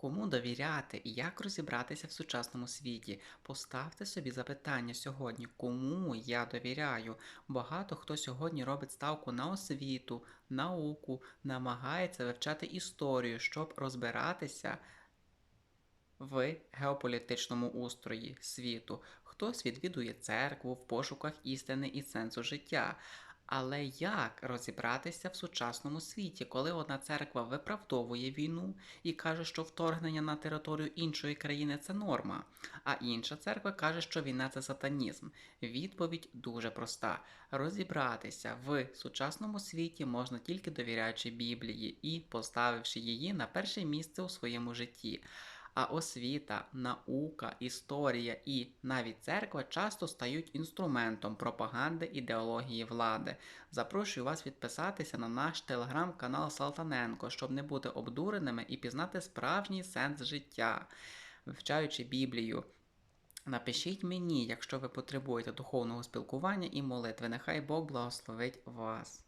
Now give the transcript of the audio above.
Кому довіряти і як розібратися в сучасному світі? Поставте собі запитання сьогодні, кому я довіряю. Багато хто сьогодні робить ставку на освіту, науку, намагається вивчати історію, щоб розбиратися в геополітичному устрої світу. Хтось відвідує церкву в пошуках істини і сенсу життя. Але як розібратися в сучасному світі, коли одна церква виправдовує війну і каже, що вторгнення на територію іншої країни це норма, а інша церква каже, що війна це сатанізм? Відповідь дуже проста: розібратися в сучасному світі можна тільки довіряючи Біблії і поставивши її на перше місце у своєму житті. А освіта, наука, історія і навіть церква часто стають інструментом пропаганди ідеології влади. Запрошую вас підписатися на наш телеграм-канал Салтаненко, щоб не бути обдуреними і пізнати справжній сенс життя, вивчаючи Біблію. Напишіть мені, якщо ви потребуєте духовного спілкування і молитви. Нехай Бог благословить вас.